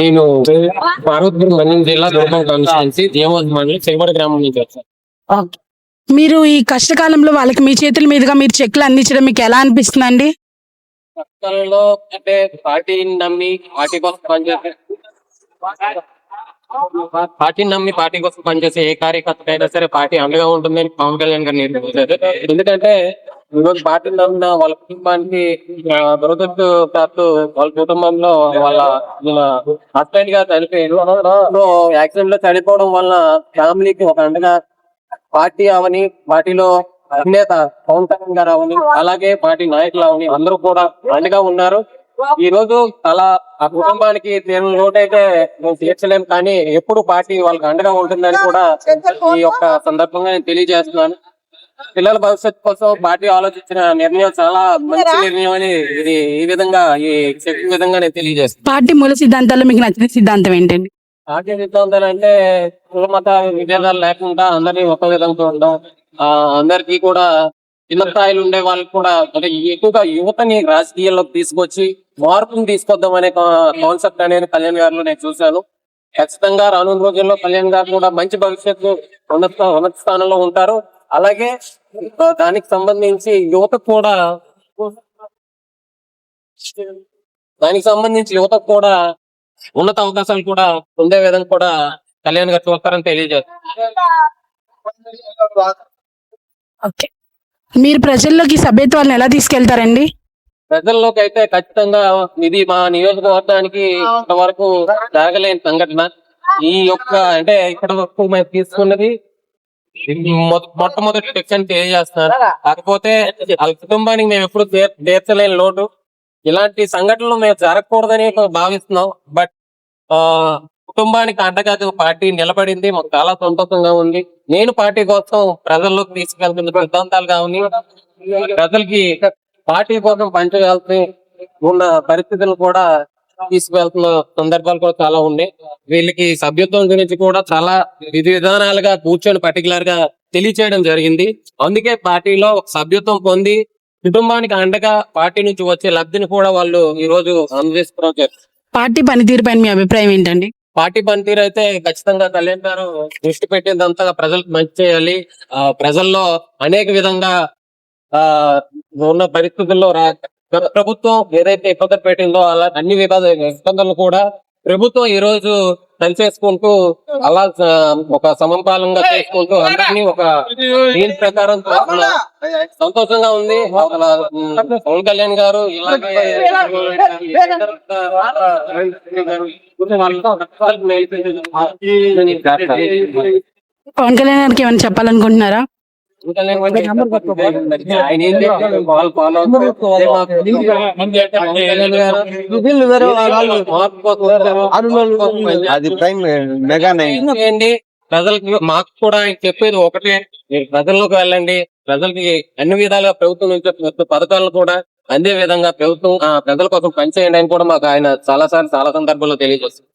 నేను పార్వతీపురం మండలం జిల్లా దుర్గం కాన్స్టిట్యున్సీ దేవోజ్ మండలం చెగబడి గ్రామం నుంచి వచ్చాను. మీరు ఈ కష్టకాలంలో వాళ్ళకి మీ చేతుల మీదుగా మీరు చెక్లు అందించడం మీకు ఎలా అనిపిస్తుందండి పక్కనలో అంటే పార్టీని నమ్మి పార్టీ కోసం పనిచేసే పార్టీని నమ్మి పార్టీ కోసం పనిచేసే ఏ కార్యకర్తకైనా సరే పార్టీ అండగా ఉంటుందని పవన్ కళ్యాణ్ గారు ఎందుకంటే ఈరోజు పార్టీని నమ్మిన వాళ్ళ కుటుంబానికి దురదృష్ట దురదృష్టవశాత్తు వాళ్ళ కుటుంబంలో వాళ్ళ హస్బెండ్గా చనిపోయారు. సో యాక్సిడెంట్లో చనిపోవడం వల్ల ఫ్యామిలీకి ఒక అండగా పార్టీ అవని పార్టీలో అధినేత పవన్ కళ్యాణ్ గారు అవని అలాగే పార్టీ నాయకులు అవని అందరూ కూడా అండగా ఉన్నారు. ఈ రోజు అలా ఆ కుటుంబానికి తీరని లోటైతే మేము తీర్చలేము కానీ ఎప్పుడు పార్టీ వాళ్ళకి అండగా ఉంటుందని కూడా ఈ యొక్క సందర్భంగా నేను తెలియజేస్తున్నాను. పిల్లల భవిష్యత్తు కోసం పార్టీ ఆలోచించిన నిర్ణయం చాలా మంచి నిర్ణయం అని ఇది ఈ విధంగా ఈ చెప్పిన విధంగా నేను తెలియజేస్తున్నాను. పార్టీ మూల సిద్ధాంతాల్లో మీకు నచ్చిన సిద్ధాంతం ఏంటండి? పార్టీ సిద్ధాంతాలు అంటే కుల మత విభేదాలు లేకుండా అందరినీ ఒక విధంగా చూడడం ఆ అందరికీ కూడా చిన్న స్థాయిలో ఉండే వాళ్ళకి కూడా అంటే ఎక్కువగా యువతని రాజకీయాల్లోకి తీసుకొచ్చి మార్పుని తీసుకొద్దాం అనే కాన్సెప్ట్ అనేది కళ్యాణ్ గారిలో నేను చూశాను. ఖచ్చితంగా రానున్న రోజుల్లో కళ్యాణ్ గారు కూడా మంచి భవిష్యత్తు ఉన్నత ఉన్నత స్థానంలో ఉంటారు. అలాగే దానికి సంబంధించి యువత కూడా దానికి సంబంధించి యువతకు కూడా ఉన్నత అవకాశాలు కూడా పొందే విధంగా కూడా కళ్యాణ్ గారు చూస్తారని తెలియజేస్తారు. ఓకే. మీరు ప్రజల్లోకి ఈ సభ్యత్వాలను ఎలా తీసుకెళ్తారండి? ప్రజల్లోకి అయితే ఖచ్చితంగా ఇది మా నియోజకవర్గానికి ఇంతవరకు జరగలేని సంఘటన. ఈ యొక్క అంటే ఇక్కడ వరకు మేము తీసుకున్నది మొట్టమొదటి సెక్షన్ తెలియజేస్తున్నారు కాకపోతే వాళ్ళ కుటుంబానికి మేము ఎప్పుడు తీర్- తీర్చలేని లోటు. ఇలాంటి సంఘటనలు మేము జరగకూడదని భావిస్తున్నాం. బట్ ఆ కుటుంబానికి అండగా పార్టీ నిలబడింది. మాకు చాలా సంతోషంగా ఉంది. నేను పార్టీ కోసం ప్రజల్లోకి తీసుకెళ్తున్న సిద్ధాంతాలు కావాలి ప్రజలకి పార్టీ కోసం పంచగలిసి ఉన్న పరిస్థితులు కూడా తీసుకువెళ్తున్న సందర్భాలు కూడా చాలా ఉన్నాయి. వీళ్ళకి సభ్యత్వం గురించి కూడా చాలా విధి విధానాలుగా కూర్చొని పర్టికులర్గా తెలియచేయడం జరిగింది. అందుకే పార్టీలో సభ్యత్వం పొంది కుటుంబానికి అండగా పార్టీ నుంచి వచ్చే లబ్ధిని కూడా వాళ్ళు ఈ రోజు అనుభవిస్తున్నారు పార్టీ పనితీరు పైన మీ అభిప్రాయం ఏంటండి? పార్టీ పనితీరు అయితే ఖచ్చితంగా కళ్యాణ్ గారు దృష్టి పెట్టిందంతా ప్రజలకు మంచి చేయాలి. ఆ ప్రజల్లో అనేక విధంగా ఆ ఉన్న పరిస్థితుల్లో రా- గత ప్రభుత్వం ఏదైతే ఇబ్బందులు పెట్టిందో అలా అన్ని విభాగ ఇబ్బందులు కూడా ప్రభుత్వం ఈ రోజు పనిచేసుకుంటూ అలా ఒక సమపాలంగా చేసుకుంటూ అందరినీ ఒక దీని ప్రకారం సంతోషంగా ఉంది. పవన్ కళ్యాణ్ గారు ఇలాగే పవన్ కళ్యాణ్ గారికి ఏమైనా చెప్పాలనుకుంటున్నారా? అదే ప్రైమ్ మెగా ప్రజలకి మాకు కూడా ఆయన చెప్పేది ఒకటే. మీరు ప్రజల్లోకి వెళ్ళండి. ప్రజలకి అన్ని విధాలుగా ప్రభుత్వం నుంచి పథకాలను కూడా అందే విధంగా ప్రభుత్వం ఆ, ప్రజల కోసం పనిచేయండి అని కూడా మాకు ఆయన చాలా సార్లు చాలా సందర్భాల్లో తెలియజేస్తుంది